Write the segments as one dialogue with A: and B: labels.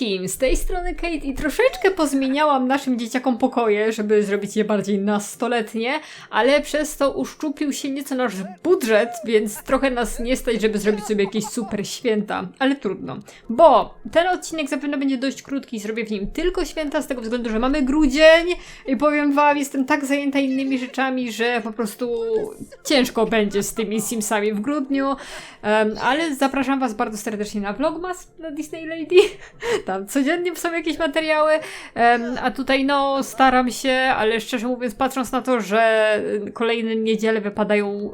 A: wszystkim! Z tej strony Kate i troszeczkę pozmieniałam naszym dzieciakom pokoje, żeby zrobić je bardziej nastoletnie, ale przez to uszczupił się nieco nasz budżet, więc trochę nas nie stać, żeby zrobić sobie jakieś super święta. Ale trudno, bo ten odcinek zapewne będzie dość krótki zrobię w nim tylko święta z tego względu, że mamy grudzień i powiem wam, jestem tak zajęta innymi rzeczami, że po prostu ciężko będzie z tymi Simsami w grudniu, Em, ale zapraszam was bardzo serdecznie na vlogmas na Disney Lady. Codziennie są jakieś materiały, a tutaj no staram się, ale szczerze mówiąc patrząc na to, że y, kolejne niedziele wypadają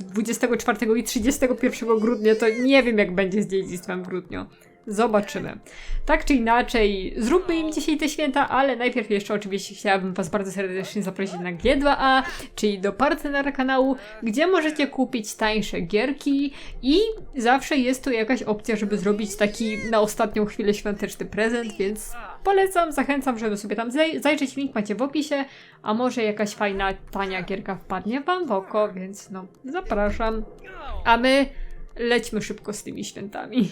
A: y, 24 i 31 grudnia, to nie wiem jak będzie z dziedzictwem w grudniu. Zobaczymy. Tak czy inaczej, zróbmy im dzisiaj te święta, ale najpierw jeszcze oczywiście chciałabym Was bardzo serdecznie zaprosić na G2A, czyli do partnera kanału, gdzie możecie kupić tańsze gierki i zawsze jest tu jakaś opcja, żeby zrobić taki na ostatnią chwilę świąteczny prezent, więc polecam, zachęcam, żeby sobie tam zaj- zajrzeć. Link macie w opisie, a może jakaś fajna, tania gierka wpadnie Wam w oko, więc no, zapraszam. A my lećmy szybko z tymi świętami.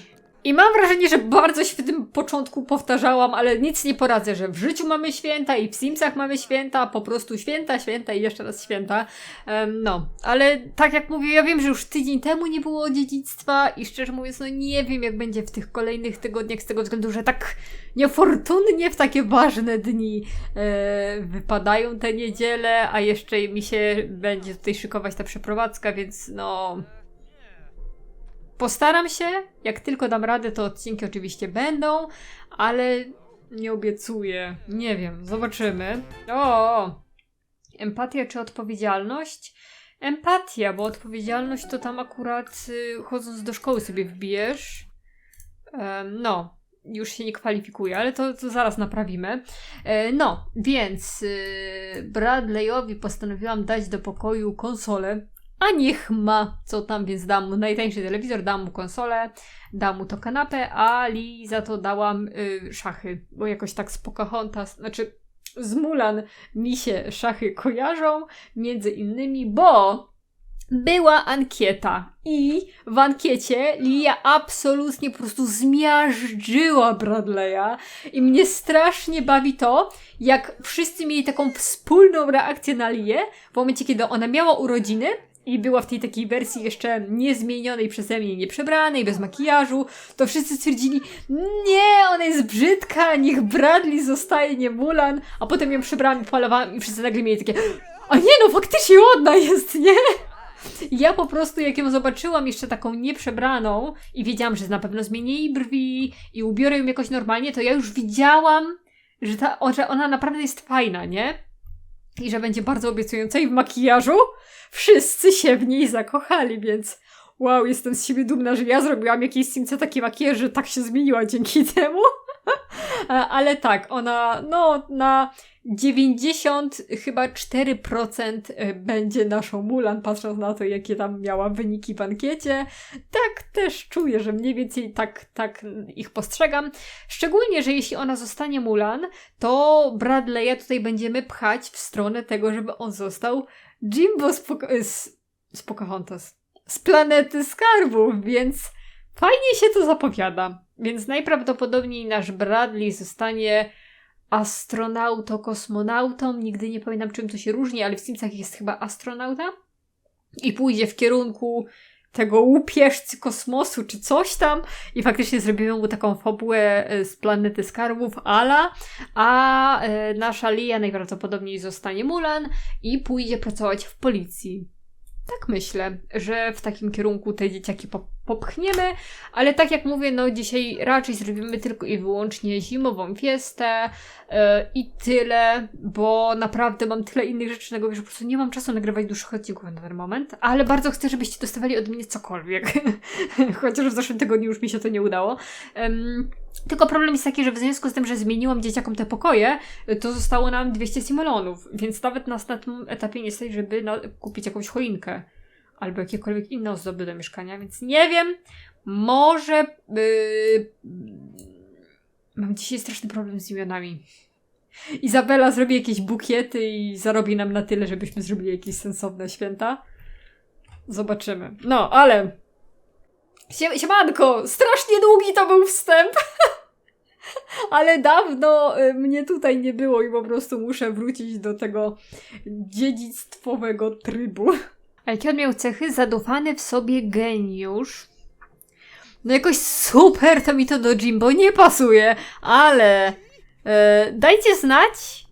A: I mam wrażenie, że bardzo się w tym początku powtarzałam, ale nic nie poradzę, że w życiu mamy święta i w Simsach mamy święta, po prostu święta, święta i jeszcze raz święta. Em, no, ale tak jak mówię, ja wiem, że już tydzień temu nie było dziedzictwa i szczerze mówiąc, no nie wiem jak będzie w tych kolejnych tygodniach z tego względu, że tak niefortunnie w takie ważne dni e, wypadają te niedziele, a jeszcze mi się będzie tutaj szykować ta przeprowadzka, więc no... Postaram się, jak tylko dam radę, to odcinki oczywiście będą, ale nie obiecuję. Nie wiem, zobaczymy. O! Empatia czy odpowiedzialność? Empatia, bo odpowiedzialność to tam akurat y, chodząc do szkoły sobie wbijesz. No, już się nie kwalifikuje, ale to, to zaraz naprawimy. E, no, więc y, Bradleyowi postanowiłam dać do pokoju konsolę. A niech ma, co tam, więc dam mu najtańszy telewizor, dam mu konsolę, dam mu to kanapę, a Li za to dałam y, szachy, bo jakoś tak z Pocahontas, znaczy z Mulan mi się szachy kojarzą, między innymi, bo była ankieta i w ankiecie Lia absolutnie po prostu zmiażdżyła Bradley'a i mnie strasznie bawi to, jak wszyscy mieli taką wspólną reakcję na Lię w momencie, kiedy ona miała urodziny i była w tej takiej wersji jeszcze niezmienionej przeze mnie, nieprzebranej, bez makijażu, to wszyscy stwierdzili, nie, ona jest brzydka, niech Bradley zostaje, nie Mulan, a potem ją przebrałam i polowałam i wszyscy nagle mieli takie, a nie no, faktycznie ładna jest, nie? Ja po prostu, jak ją zobaczyłam jeszcze taką nieprzebraną i wiedziałam, że na pewno zmieni jej brwi i ubiorę ją jakoś normalnie, to ja już widziałam, że, ta, że ona naprawdę jest fajna, nie? I że będzie bardzo obiecująca i w makijażu wszyscy się w niej zakochali, więc wow, jestem z siebie dumna, że ja zrobiłam jakiejś simce taki makijaż, że tak się zmieniła dzięki temu. Ale tak, ona no na 90 chyba 4% będzie naszą Mulan, patrząc na to, jakie tam miała wyniki w ankiecie. Tak też czuję, że mniej więcej tak, tak ich postrzegam. Szczególnie, że jeśli ona zostanie Mulan, to Bradley'a tutaj będziemy pchać w stronę tego, żeby on został Jimbo z, Poca- z, z Pocahontas. Z planety skarbów, więc fajnie się to zapowiada. Więc najprawdopodobniej nasz Bradley zostanie astronauto-kosmonautą. Nigdy nie pamiętam czym to się różni, ale w Simsach jest chyba astronauta. I pójdzie w kierunku tego łupieżcy kosmosu, czy coś tam. I faktycznie zrobimy mu taką fabułę e, z planety skarbów Ala. A e, nasza Lia najprawdopodobniej zostanie Mulan i pójdzie pracować w policji. Tak myślę, że w takim kierunku te dzieciaki pop- popchniemy, ale tak jak mówię, no dzisiaj raczej zrobimy tylko i wyłącznie zimową fiestę yy, i tyle, bo naprawdę mam tyle innych rzeczy na głowie, że po prostu nie mam czasu nagrywać dłuższych odcinków na ten moment, ale bardzo chcę, żebyście dostawali od mnie cokolwiek, chociaż w zeszłym tygodniu już mi się to nie udało. Ym, tylko problem jest taki, że w związku z tym, że zmieniłam dzieciakom te pokoje, to zostało nam 200 simolonów, więc nawet nas na tym etapie nie stać, żeby na, kupić jakąś choinkę albo jakiekolwiek inne ozdoby do mieszkania, więc nie wiem, może yy, mam dzisiaj straszny problem z imionami. Izabela zrobi jakieś bukiety i zarobi nam na tyle, żebyśmy zrobili jakieś sensowne święta. Zobaczymy. No, ale Sie- Siemanko, strasznie długi to był wstęp. ale dawno y, mnie tutaj nie było i po prostu muszę wrócić do tego dziedzictwowego trybu. A jakie on miał cechy? Zadufany w sobie geniusz. No jakoś super to mi to do Jimbo nie pasuje, ale e, dajcie znać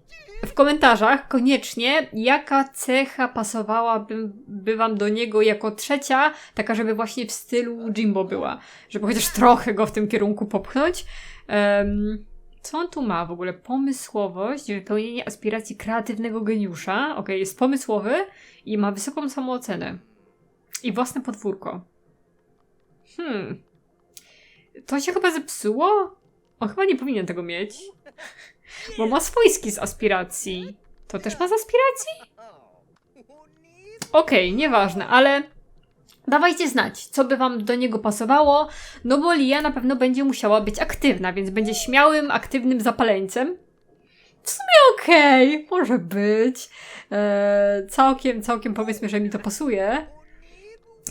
A: w komentarzach koniecznie, jaka cecha pasowałaby by wam do niego jako trzecia, taka, żeby właśnie w stylu Jimbo była. Żeby chociaż trochę go w tym kierunku popchnąć. Em, co on tu ma w ogóle? Pomysłowość, wypełnienie aspiracji kreatywnego geniusza. Okej, jest pomysłowy i ma wysoką samoocenę. I własne podwórko. Hmm. To się chyba zepsuło? On chyba nie powinien tego mieć. Bo ma swojski z aspiracji. To też ma z aspiracji? Okej, nieważne, ale dawajcie znać, co by wam do niego pasowało, no bo Lia na pewno będzie musiała być aktywna, więc będzie śmiałym, aktywnym zapaleńcem. W sumie okej, może być. Eee, całkiem, całkiem powiedzmy, że mi to pasuje.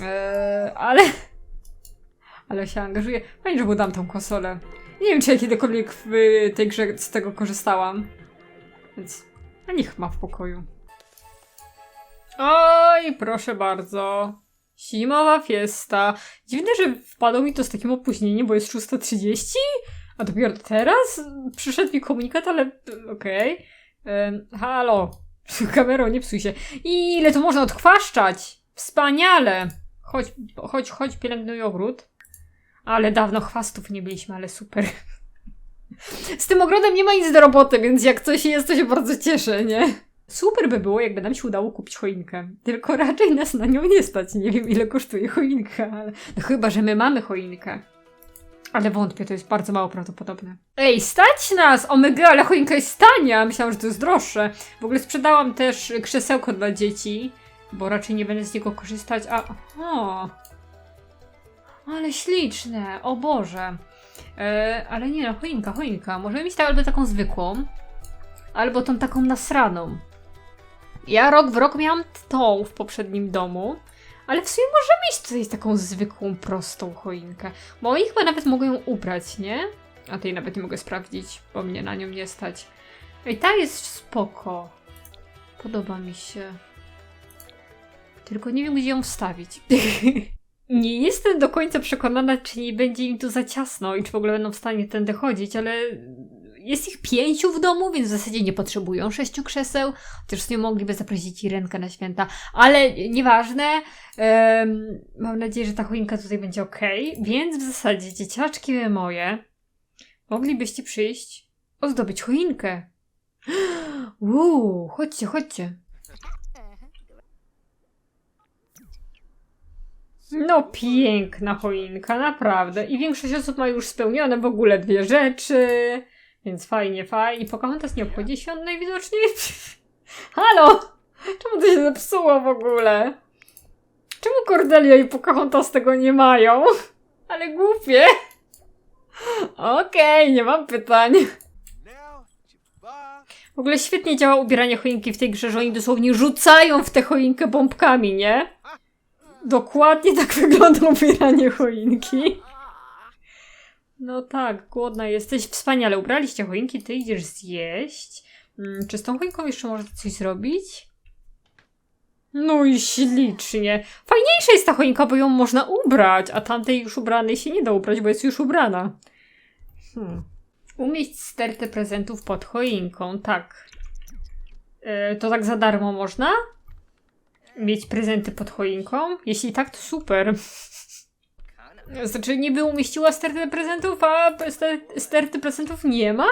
A: Eee, ale... Ale się angażuję. Fajnie, że mu tą konsolę. Nie wiem, czy ja kiedykolwiek w tej grze z tego korzystałam. Więc a niech ma w pokoju. Oj, proszę bardzo. Zimowa fiesta. Dziwne, że wpadło mi to z takim opóźnieniem, bo jest 6.30? A dopiero teraz przyszedł mi komunikat, ale okej. Em, Halo. Kamerą, nie psuj się. Ile to można odchwaszczać? Wspaniale. Chodź, chodź, chodź, pielęgnuj ogród. Ale dawno chwastów nie mieliśmy, ale super. Z tym ogrodem nie ma nic do roboty, więc jak coś jest, to się bardzo cieszę, nie? Super by było, jakby nam się udało kupić choinkę. Tylko raczej nas na nią nie stać. Nie wiem, ile kosztuje choinka, ale... No chyba, że my mamy choinkę. Ale wątpię, to jest bardzo mało prawdopodobne. Ej, stać nas! Omega, ale choinka jest tania! Myślałam, że to jest droższe. W ogóle sprzedałam też krzesełko dla dzieci, bo raczej nie będę z niego korzystać, a... O! Ale śliczne, o Boże. E, ale nie no, choinka, choinka. Możemy mieć tak, albo taką zwykłą, albo tą taką nasraną. Ja rok w rok miałam tą w poprzednim domu, ale w sumie możemy mieć tutaj taką zwykłą, prostą choinkę. Bo oni chyba nawet mogą ją ubrać, nie? A tej nawet nie mogę sprawdzić, bo mnie na nią nie stać. Ej, ta jest spoko. Podoba mi się. Tylko nie wiem, gdzie ją wstawić. Nie jestem do końca przekonana, czy nie będzie im tu za ciasno i czy w ogóle będą w stanie tędy chodzić, ale jest ich pięciu w domu, więc w zasadzie nie potrzebują sześciu krzeseł, chociaż nie mogliby zaprosić Irenkę na święta, ale nieważne. Em, mam nadzieję, że ta choinka tutaj będzie ok, więc w zasadzie dzieciaczki moje, moglibyście przyjść, ozdobić choinkę. Uuu, chodźcie, chodźcie. No piękna choinka, naprawdę. I większość osób ma już spełnione w ogóle dwie rzeczy. Więc fajnie, fajnie. Pocahontas nie obchodzi świąt najwidoczniej. Halo! Czemu to się zepsuło w ogóle? Czemu Cordelia i Pocahontas tego nie mają? Ale głupie. Okej, nie mam pytań. W ogóle świetnie działa ubieranie choinki w tej grze, że oni dosłownie rzucają w tę choinkę bombkami, nie? Dokładnie tak wygląda ubieranie choinki. No tak, głodna jesteś. Wspaniale, ubraliście choinki, ty idziesz zjeść. Mm, czy z tą choinką jeszcze można coś zrobić? No i ślicznie. Fajniejsza jest ta choinka, bo ją można ubrać, a tamtej już ubranej się nie da ubrać, bo jest już ubrana. Hmm. Umieść stertę prezentów pod choinką, tak. E, to tak za darmo można? mieć prezenty pod choinką? Jeśli tak, to super. Znaczy, niby umieściła stertę prezentów, a ster sterty prezentów nie ma?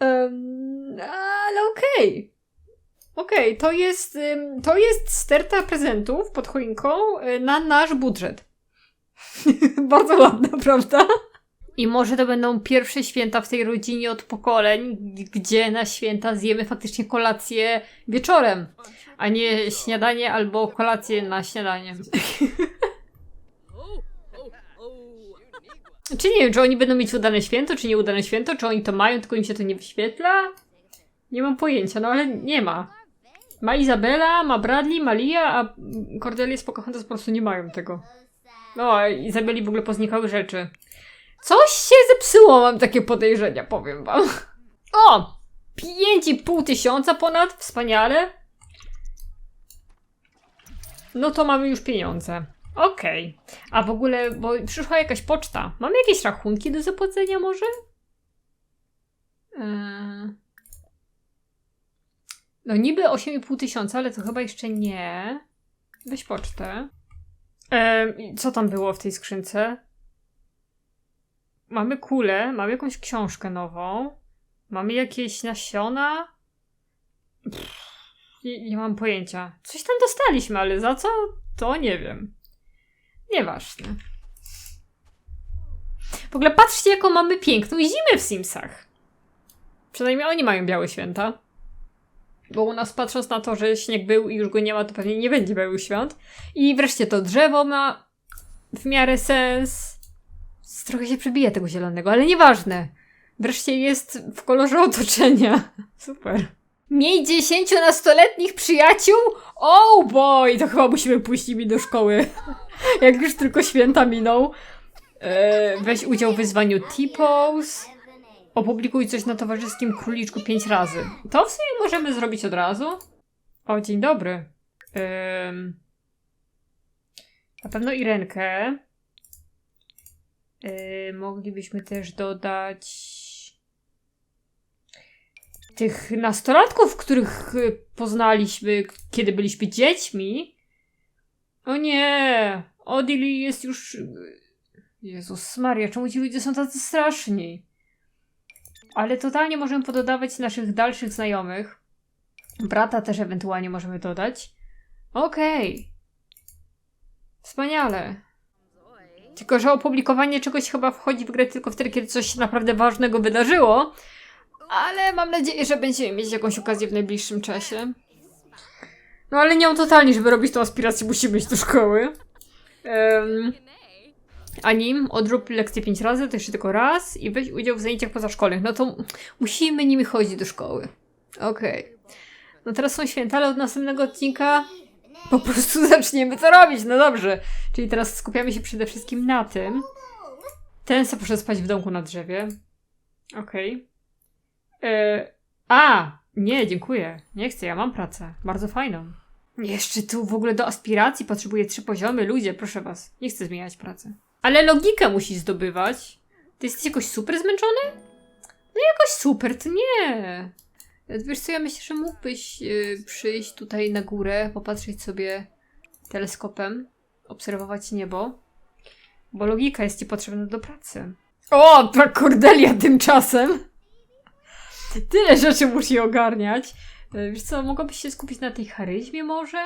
A: Um, ale okej. Okej, okay, to jest to jest sterta prezentów pod choinką y, na nasz budżet. Bardzo ładna, prawda? I może to będą pierwsze święta w tej rodzinie od pokoleń, gdzie na święta zjemy faktycznie kolację wieczorem, a nie śniadanie albo kolację na śniadanie. czy nie wiem, czy oni będą mieć udane święto, czy nieudane święto, czy oni to mają, tylko im się to nie wyświetla? Nie mam pojęcia, no ale nie ma. Ma Izabela, ma Bradley, ma Lia, a Cordelia z Pocahontas po prostu nie mają tego. No, Izabeli w ogóle poznikały rzeczy. Coś się zepsuło, mam takie podejrzenia, powiem wam. O! 5,5 tysiąca ponad, wspaniale. No to mamy już pieniądze. Okej. A w ogóle, bo przyszła jakaś poczta. Mamy jakieś rachunki do zapłacenia może? Eee... No niby 8,5 tysiąca, ale to chyba jeszcze nie. Weź pocztę. Eee, co tam było w tej skrzynce? Mamy kulę, mamy jakąś książkę nową. Mamy jakieś nasiona. Pff, nie, nie mam pojęcia. Coś tam dostaliśmy, ale za co? To nie wiem. Nieważne. W ogóle patrzcie, jaką mamy piękną zimę w Simsach. Przynajmniej oni mają białe święta. Bo u nas patrząc na to, że śnieg był i już go nie ma, to pewnie nie będzie białych świąt. I wreszcie to drzewo ma w miarę sens. Trochę się przebija tego zielonego, ale nieważne. Wreszcie jest w kolorze otoczenia. Super. Miej dziesięcionastoletnich przyjaciół? Oh boy! To chyba musimy pójść nimi do szkoły. Jak już tylko święta miną. E, weź udział w wyzwaniu T-Pose. Opublikuj coś na towarzyskim króliczku pięć razy. To w sumie możemy zrobić od razu. O, dzień dobry. Ym, na pewno Irenkę. Yy, moglibyśmy też dodać tych nastolatków, których y, poznaliśmy, kiedy byliśmy dziećmi. O nie! Odili jest już... y, Jezus Maria, czemu ci ludzie są tacy straszni? Ale totalnie możemy pododawać naszych dalszych znajomych. Brata też ewentualnie możemy dodać. Okej. Wspaniale. Tylko, że opublikowanie czegoś chyba wchodzi w grę tylko wtedy, kiedy coś naprawdę ważnego wydarzyło. Ale mam nadzieję, że będziemy mieć jakąś okazję w najbliższym czasie. No ale nie mam totalnie, żeby robić tą aspirację, musimy iść do szkoły. Um, Anim, odrób lekcję 5 razy, to jeszcze tylko raz i weź udział w zajęciach pozaszkolnych. No to musimy nimi chodzić do szkoły. Okej. No teraz są święta, ale od następnego odcinka po prostu zaczniemy to robić. No dobrze. Czyli teraz skupiamy się przede wszystkim na tym. Ten se spać w domku na drzewie. Okej. E, A! Nie, dziękuję. Nie chcę, ja mam pracę. Bardzo fajną. Jeszcze tu w ogóle do aspiracji potrzebuję trzy poziomy. Ludzie, proszę was. Nie chcę zmieniać pracy. Ale logikę musi zdobywać. Ty jesteś jakoś super zmęczony? No jakoś super, to nie. Wiesz co, ja myślę, że mógłbyś yy, przyjść tutaj na górę, popatrzeć sobie teleskopem, obserwować niebo, bo logika jest ci potrzebna do pracy. O, ta Cordelia tymczasem! Tyle rzeczy musi ogarniać. Yy, Wiesz co, mogłabyś się skupić na tej charyzmie może?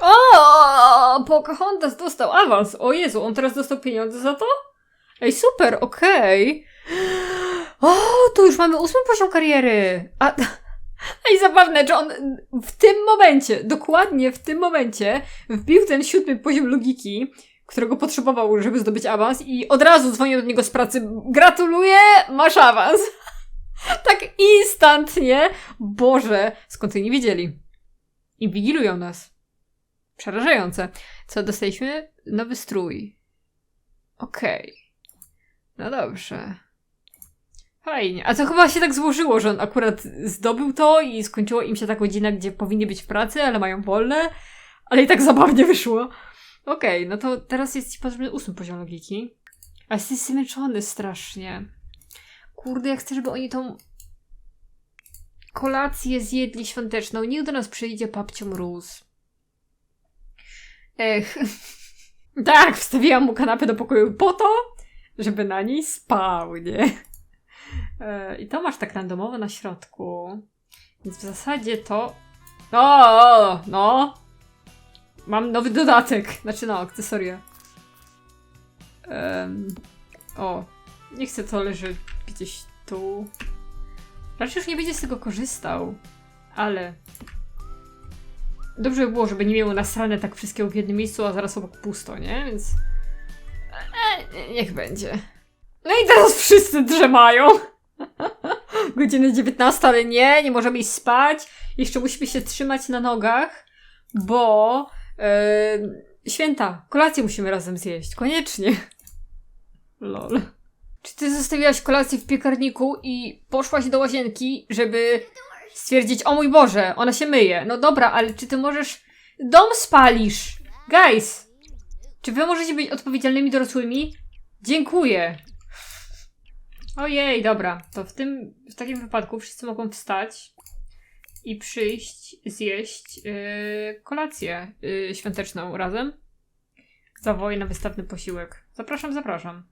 A: O, Pocahontas dostał awans. O Jezu, on teraz dostał pieniądze za to? Ej, super, okej. O, to już mamy ósmy poziom kariery. A, ej, zabawne, że on w tym momencie, dokładnie w tym momencie, wbił ten siódmy poziom logiki, którego potrzebował, żeby zdobyć awans i od razu dzwonił do niego z pracy. Gratuluję, masz awans. tak instantnie. Boże, skąd oni nie wiedzieli? Inwigilują nas. Przerażające. Co dostaliśmy? Nowy strój. Okej. No dobrze. Fajnie. A to chyba się tak złożyło, że on akurat zdobył to i skończyło im się ta godzina, gdzie powinni być w pracy, ale mają wolne. Ale i tak zabawnie wyszło. Okej, no to teraz jest ci potrzebny ósmy poziom logiki. A jesteś zmęczony strasznie. Kurde, jak chcę, żeby oni tą kolację zjedli świąteczną. Niech do nas przyjdzie papcio mróz. Ech. Tak, wstawiłam mu kanapę do pokoju po to, żeby na niej spał, nie? E, I to masz tak randomowo na środku. Więc w zasadzie to... O, no! Mam nowy dodatek. Znaczy no, akcesoria. Em, o, nie chcę to leży gdzieś tu. Raczej już nie będzie z tego korzystał. Ale... Dobrze by było, żeby nie miało nasrane tak wszystkiego w jednym miejscu, a zaraz obok pusto, nie? Więc... E, niech będzie. No i teraz wszyscy drzemają. Godzina 19, ale nie, nie możemy iść spać. Jeszcze musimy się trzymać na nogach, bo Yy, święta, kolację musimy razem zjeść, koniecznie. Lol. Czy ty zostawiłaś kolację w piekarniku i poszłaś do łazienki, żeby stwierdzić, o mój Boże, ona się myje. No dobra, ale czy ty możesz... Dom spalisz! Guys! Czy wy możecie być odpowiedzialnymi dorosłymi? Dziękuję. Ojej, dobra. To w tym, w takim wypadku wszyscy mogą wstać i przyjść zjeść yy, kolację yy, świąteczną razem. Zawołaj na wystawny posiłek. Zapraszam, zapraszam.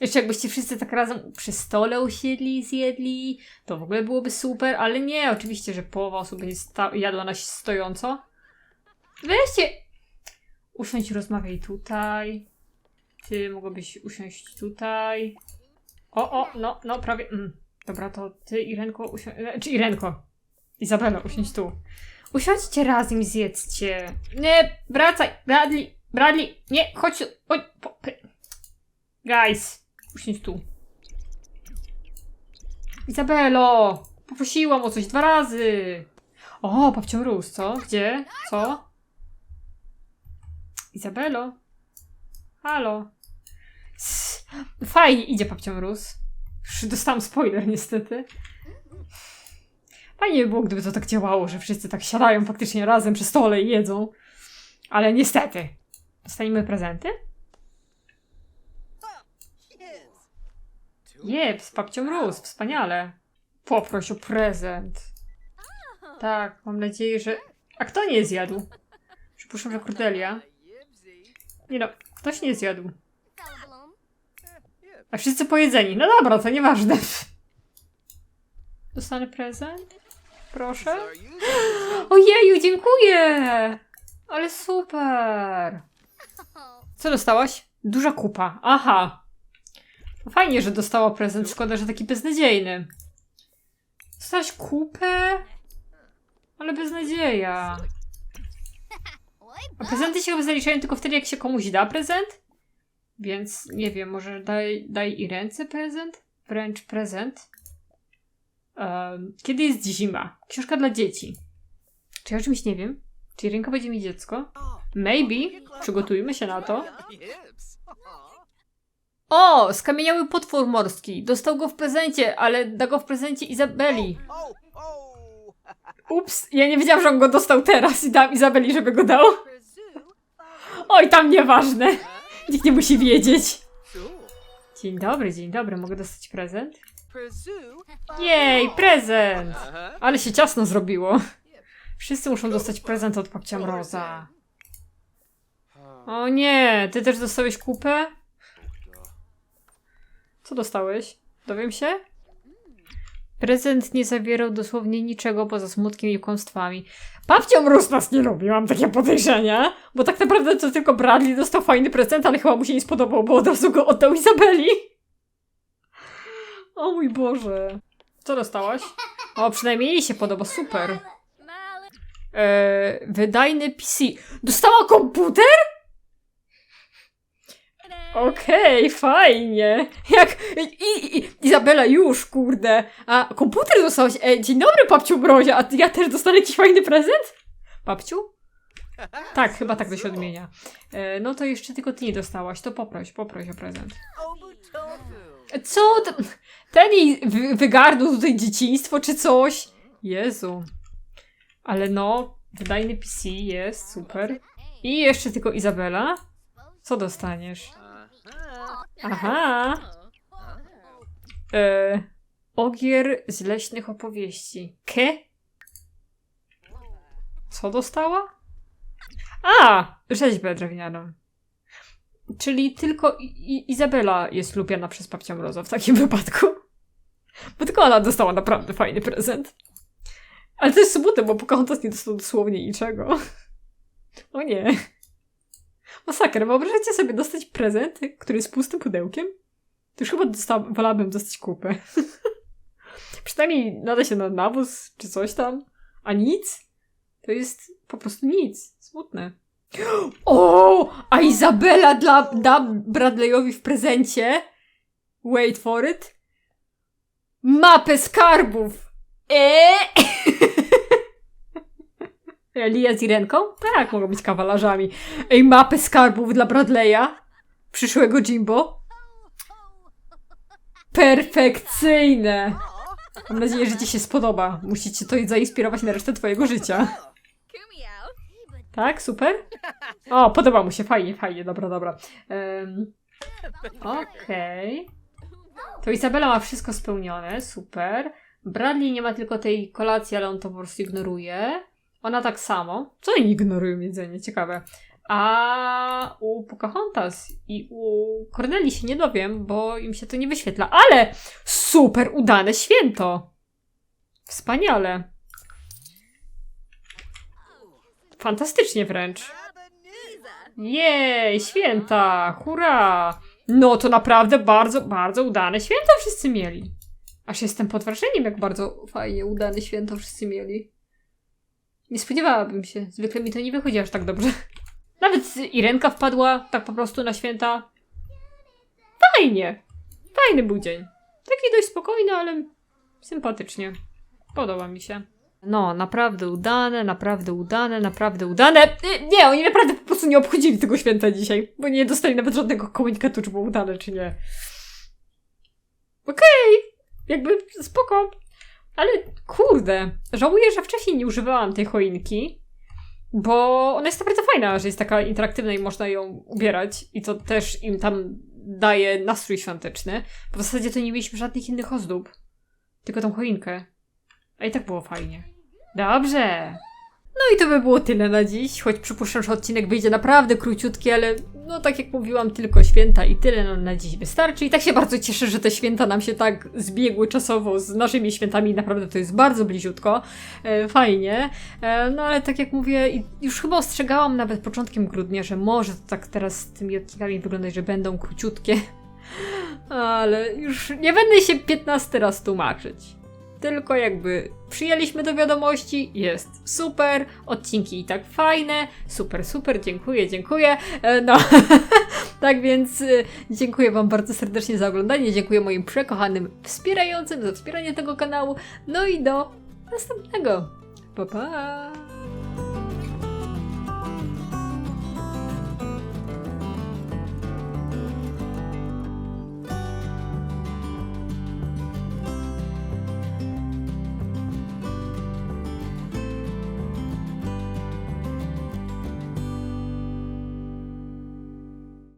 A: Jeszcze jakbyście wszyscy tak razem przy stole usiedli i zjedli, to w ogóle byłoby super, ale nie, oczywiście, że połowa osób będzie jadła na stojąco. Weźcie! Usiądź rozmawiaj tutaj. Ty mogłabyś usiąść tutaj. O, o, no, no, prawie. Mm. Dobra, to ty, Irenko, usiądź. Czy Irenko? Izabela, usiądź tu. Usiądźcie razem i zjedzcie. Nie, wracaj, Bradley, Bradley, nie, chodź tu. Oj, po, Guys, usiądź tu. Izabelo, poprosiłam o coś dwa razy. O, babcią Rus, co? Gdzie? Co? Izabelo? Halo? Fajnie, idzie babcią Rus. Już dostałam spoiler niestety. Fajnie by było, gdyby to tak działało, że wszyscy tak siadają faktycznie razem przy stole i jedzą. Ale niestety. Dostaniemy prezenty? Jeb, z babcią Rus, wspaniale. Poproś o prezent. Tak, mam nadzieję, że... A kto nie zjadł? Przypuszczam, że Cordelia. Nie no, ktoś nie zjadł. A wszyscy pojedzeni. No dobra, to nieważne. Dostanę prezent? Proszę? Ojeju, dziękuję! Ale super! Co dostałaś? Duża kupa. Aha. Fajnie, że dostała prezent. Szkoda, że taki beznadziejny. Dostałaś kupę? Ale beznadzieja. A prezenty się chyba zaliczają tylko wtedy, jak się komuś da prezent? Więc nie wiem, może daj, daj i ręce prezent? Wręcz prezent. Um, kiedy jest zima? Książka dla dzieci. Czy ja o czymś nie wiem? Czy ręka będzie mi dziecko? Maybe. Przygotujmy się na to. O! Skamieniały potwór morski. Dostał go w prezencie, ale da go w prezencie Izabeli. Ups, ja nie wiedziałam, że on go dostał teraz i dam Izabeli, żeby go dał. Oj, tam nieważne. Nikt nie musi wiedzieć. Dzień dobry, dzień dobry. Mogę dostać prezent? Jej, prezent! Ale się ciasno zrobiło. Wszyscy muszą dostać prezent od babcia Mroza. O nie, ty też dostałeś kupę? Co dostałeś? Dowiem się? Prezent nie zawierał dosłownie niczego poza smutkiem i kłamstwami. Babcia Mróz nas nie lubi, mam takie podejrzenia. Bo tak naprawdę to tylko Bradley dostał fajny prezent, ale chyba mu się nie spodobał, bo od razu go oddał Izabeli. O mój Boże. Co dostałaś? O, przynajmniej jej się podoba, super. Eee, wydajny PC. Dostała komputer? Okej, fajnie. Jak. I, i, Izabela, już, kurde. A komputer dostałaś. E, dzień dobry, babciu Mrozia. A ja też dostanę jakiś fajny prezent? Babciu? Tak, chyba tak to się odmienia. E, no to jeszcze tylko ty nie dostałaś. To poproś, poproś o prezent. Co? Ten, wy, wygarnął tutaj dzieciństwo czy coś? Jezu. Ale no, wydajny PC jest, super. I jeszcze tylko Izabela. Co dostaniesz? Aha. E, ogier z leśnych opowieści. Ke? Co dostała? A! Rzeźbę drewnianą. Czyli tylko I I Izabela jest lubiana przez babcię Mroza w takim wypadku. Bo tylko ona dostała naprawdę fajny prezent. Ale to jest smutne, bo Pocahontas nie dostał dosłownie niczego. O nie. Masakra, wyobrażacie sobie dostać prezent, który jest pustym pudełkiem? To już chyba dosta- wolałabym dostać kupę. Przynajmniej nada się na nawóz czy coś tam. A nic? To jest po prostu nic. Smutne. O! A Izabela dla, da Bradleyowi w prezencie. Wait for it. Mapę skarbów. Eee! Lia z Irenką? Tak, mogą być kawalarzami. Ej, mapy skarbów dla Bradley'a. Przyszłego Jimbo. Perfekcyjne! Mam nadzieję, że Ci się spodoba. Musi Cię to zainspirować na resztę Twojego życia. Tak, super? O, podoba mu się, fajnie, fajnie, dobra, dobra. Em, Okej. To Izabela ma wszystko spełnione, super. Bradley nie ma tylko tej kolacji, ale on to po prostu ignoruje. Ona tak samo. Co oni ignorują jedzenie? Ciekawe. A u Pocahontas i u Corneli się nie dowiem, bo im się to nie wyświetla. Ale super udane święto! Wspaniale. Fantastycznie wręcz. Jej, święta! Hurra! No to naprawdę bardzo, bardzo udane święto wszyscy mieli. Aż jestem pod wrażeniem, jak bardzo fajnie udane święto wszyscy mieli. Nie spodziewałabym się. Zwykle mi to nie wychodzi aż tak dobrze. Nawet Irenka wpadła tak po prostu na święta. Fajnie. Fajny był dzień. Taki dość spokojny, ale sympatycznie. Podoba mi się. No, naprawdę udane, naprawdę udane, naprawdę udane. Y, Nie, oni naprawdę po prostu nie obchodzili tego święta dzisiaj, bo nie dostali nawet żadnego komunikatu, czy było udane, czy nie. Okej, jakby spoko. Ale kurde, żałuję, że wcześniej nie używałam tej choinki, bo ona jest naprawdę fajna, że jest taka interaktywna i można ją ubierać i to też im tam daje nastrój świąteczny. Bo w zasadzie to nie mieliśmy żadnych innych ozdób, tylko tą choinkę. A i tak było fajnie. Dobrze. No i to by było tyle na dziś, choć przypuszczam, że odcinek wyjdzie naprawdę króciutki, ale no tak jak mówiłam, tylko święta i tyle nam na dziś wystarczy. I tak się bardzo cieszę, że te święta nam się tak zbiegły czasowo z naszymi świętami, naprawdę to jest bardzo bliziutko, e, fajnie. E, no ale tak jak mówię, już chyba ostrzegałam nawet początkiem grudnia, że może to tak teraz z tymi odcinkami wyglądać, że będą króciutkie. Ale już nie będę się 15 raz tłumaczyć tylko jakby przyjęliśmy do wiadomości, jest super, odcinki i tak fajne, super, super, dziękuję, dziękuję. E, No, tak więc y, dziękuję Wam bardzo serdecznie za oglądanie, dziękuję moim przekochanym wspierającym za wspieranie tego kanału, no i do następnego. Pa, pa!